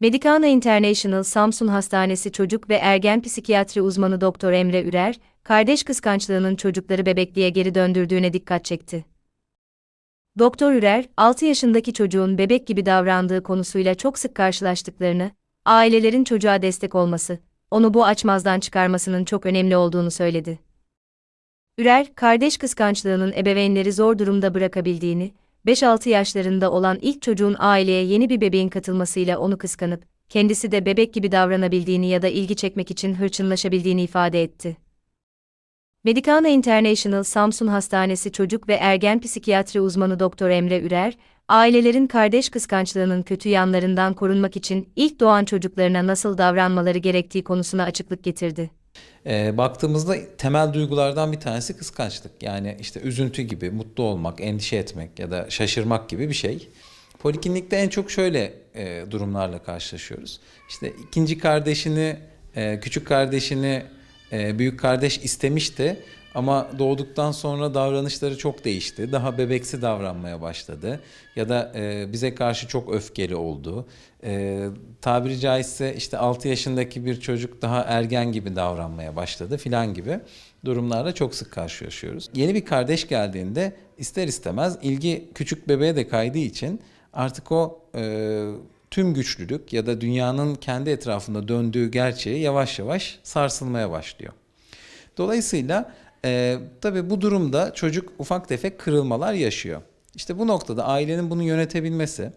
Medicana International Samsun Hastanesi Çocuk ve Ergen Psikiyatri uzmanı Doktor Emre Ürer, kardeş kıskançlığının çocukları bebekliğe geri döndürdüğüne dikkat çekti. Doktor Ürer, 6 yaşındaki çocuğun bebek gibi davrandığı konusuyla çok sık karşılaştıklarını, ailelerin çocuğa destek olması, onu bu açmazdan çıkarmasının çok önemli olduğunu söyledi. Ürer, kardeş kıskançlığının ebeveynleri zor durumda bırakabildiğini, 5-6 yaşlarında olan ilk çocuğun aileye yeni bir bebeğin katılmasıyla onu kıskanıp, kendisi de bebek gibi davranabildiğini ya da ilgi çekmek için hırçınlaşabildiğini ifade etti. Medicana International Samsun Hastanesi Çocuk ve Ergen Psikiyatri uzmanı Doktor Emre Ürer, ailelerin kardeş kıskançlığının kötü yanlarından korunmak için ilk doğan çocuklarına nasıl davranmaları gerektiği konusuna açıklık getirdi. E, baktığımızda temel duygulardan bir tanesi kıskançlık. Yani işte üzüntü gibi, mutlu olmak, endişe etmek ya da şaşırmak gibi bir şey. Poliklinikte en çok şöyle e, durumlarla karşılaşıyoruz. İşte ikinci kardeşini, e, küçük kardeşini e, büyük kardeş istemişti ama doğduktan sonra davranışları çok değişti. Daha bebeksi davranmaya başladı ya da e, bize karşı çok öfkeli oldu. E, tabiri caizse işte 6 yaşındaki bir çocuk daha ergen gibi davranmaya başladı filan gibi durumlarla çok sık karşılaşıyoruz. Yeni bir kardeş geldiğinde ister istemez ilgi küçük bebeğe de kaydığı için artık o e, tüm güçlülük ya da dünyanın kendi etrafında döndüğü gerçeği yavaş yavaş sarsılmaya başlıyor. Dolayısıyla e, tabii bu durumda çocuk ufak tefek kırılmalar yaşıyor. İşte bu noktada ailenin bunu yönetebilmesi,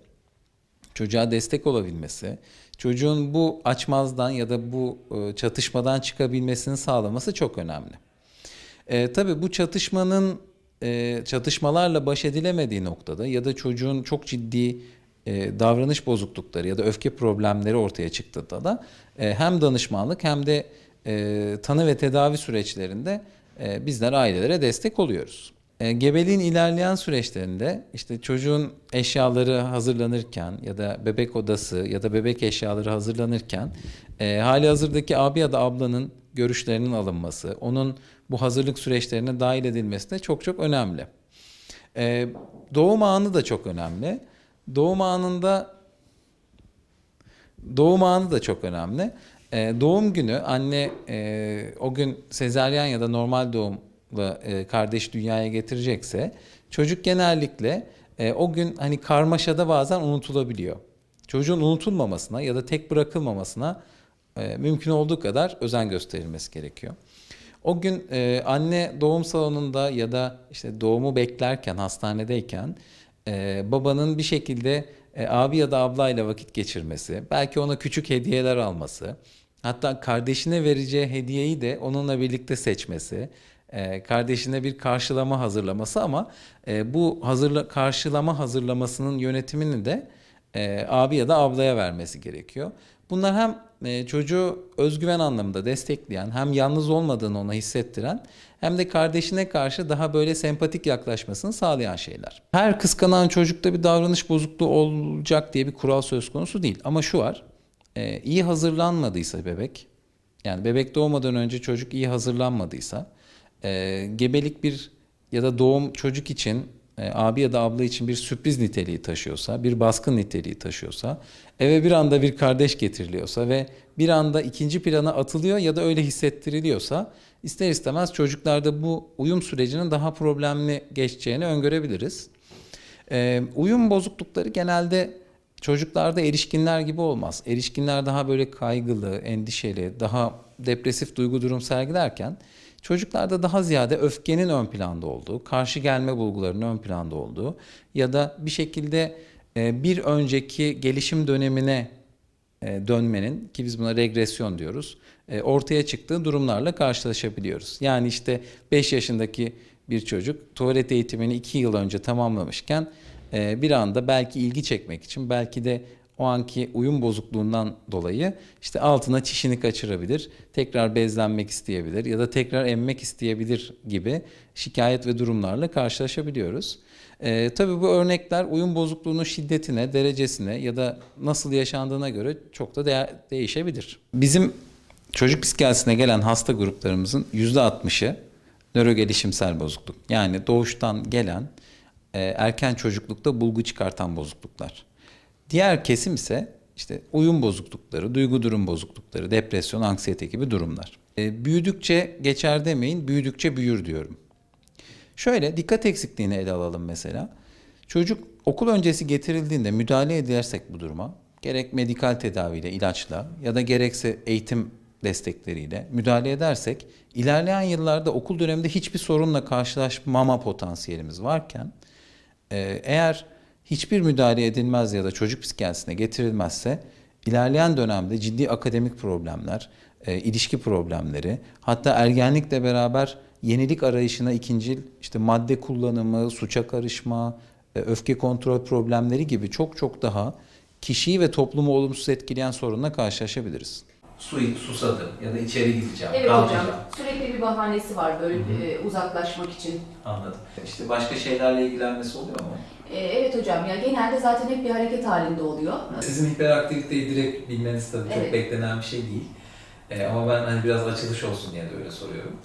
çocuğa destek olabilmesi, çocuğun bu açmazdan ya da bu e, çatışmadan çıkabilmesini sağlaması çok önemli. E, tabii bu çatışmanın e, çatışmalarla baş edilemediği noktada ya da çocuğun çok ciddi e, davranış bozuklukları ya da öfke problemleri ortaya çıktığında da e, hem danışmanlık hem de e, tanı ve tedavi süreçlerinde bizler ailelere destek oluyoruz. E, gebeliğin ilerleyen süreçlerinde işte çocuğun eşyaları hazırlanırken ya da bebek odası ya da bebek eşyaları hazırlanırken e, hali hazırdaki abi ya da ablanın görüşlerinin alınması, onun bu hazırlık süreçlerine dahil edilmesi de çok çok önemli. E, doğum anı da çok önemli. Doğum anında doğum anı da çok önemli. Ee, doğum günü anne e, o gün sezaryen ya da normal doğumla e, kardeş dünyaya getirecekse çocuk genellikle e, o gün hani karmaşada bazen unutulabiliyor. Çocuğun unutulmamasına ya da tek bırakılmamasına e, mümkün olduğu kadar özen gösterilmesi gerekiyor. O gün e, anne doğum salonunda ya da işte doğumu beklerken hastanedeyken e, babanın bir şekilde e, abi ya da ablayla vakit geçirmesi, belki ona küçük hediyeler alması, hatta kardeşine vereceği hediyeyi de onunla birlikte seçmesi, e, kardeşine bir karşılama hazırlaması ama e, bu hazırla karşılama hazırlamasının yönetimini de e, abi ya da ablaya vermesi gerekiyor. Bunlar hem çocuğu özgüven anlamında destekleyen, hem yalnız olmadığını ona hissettiren, hem de kardeşine karşı daha böyle sempatik yaklaşmasını sağlayan şeyler. Her kıskanan çocukta bir davranış bozukluğu olacak diye bir kural söz konusu değil. Ama şu var, e, iyi hazırlanmadıysa bebek, yani bebek doğmadan önce çocuk iyi hazırlanmadıysa, e, gebelik bir ya da doğum çocuk için e, abi ya da abla için bir sürpriz niteliği taşıyorsa, bir baskın niteliği taşıyorsa, eve bir anda bir kardeş getiriliyorsa ve bir anda ikinci plana atılıyor ya da öyle hissettiriliyorsa, ister istemez çocuklarda bu uyum sürecinin daha problemli geçeceğini öngörebiliriz. E, uyum bozuklukları genelde çocuklarda erişkinler gibi olmaz. Erişkinler daha böyle kaygılı, endişeli, daha depresif duygu durum sergilerken Çocuklarda daha ziyade öfkenin ön planda olduğu, karşı gelme bulgularının ön planda olduğu ya da bir şekilde e, bir önceki gelişim dönemine e, dönmenin ki biz buna regresyon diyoruz. e, Ortaya çıktığı durumlarla karşılaşabiliyoruz. Yani işte 5 yaşındaki bir çocuk tuvalet eğitimini 2 yıl önce tamamlamışken e, bir anda belki ilgi çekmek için belki de o anki uyum bozukluğundan dolayı işte altına çişini kaçırabilir, tekrar bezlenmek isteyebilir ya da tekrar emmek isteyebilir gibi şikayet ve durumlarla karşılaşabiliyoruz. Ee, tabii bu örnekler uyum bozukluğunun şiddetine, derecesine ya da nasıl yaşandığına göre çok da de- değişebilir. Bizim çocuk psikiyatrisine gelen hasta gruplarımızın %60'ı nörogelişimsel bozukluk. Yani doğuştan gelen erken çocuklukta bulgu çıkartan bozukluklar. Diğer kesim ise işte uyum bozuklukları, duygu durum bozuklukları, depresyon, anksiyete gibi durumlar. E, büyüdükçe geçer demeyin, büyüdükçe büyür diyorum. Şöyle dikkat eksikliğini ele alalım mesela. Çocuk okul öncesi getirildiğinde müdahale edersek bu duruma, gerek medikal tedaviyle, ilaçla ya da gerekse eğitim destekleriyle müdahale edersek, ilerleyen yıllarda okul döneminde hiçbir sorunla karşılaşmama potansiyelimiz varken, e, eğer hiçbir müdahale edilmez ya da çocuk psikiyatrisine getirilmezse, ilerleyen dönemde ciddi akademik problemler, e, ilişki problemleri, hatta ergenlikle beraber yenilik arayışına ikincil işte madde kullanımı, suça karışma, e, öfke kontrol problemleri gibi çok çok daha kişiyi ve toplumu olumsuz etkileyen sorunla karşılaşabiliriz. Su, susadı ya da içeri gideceğim, Evet hocam. Sürekli bir bahanesi var böyle e, uzaklaşmak için. Anladım. İşte başka şeylerle ilgilenmesi oluyor mu? E, evet hocam ya genelde zaten hep bir hareket halinde oluyor. Sizin hiperaktiviteyi direkt bilmeniz tabii çok Evet. beklenen bir şey değil. Ee, ama ben hani biraz açılış olsun diye de öyle soruyorum.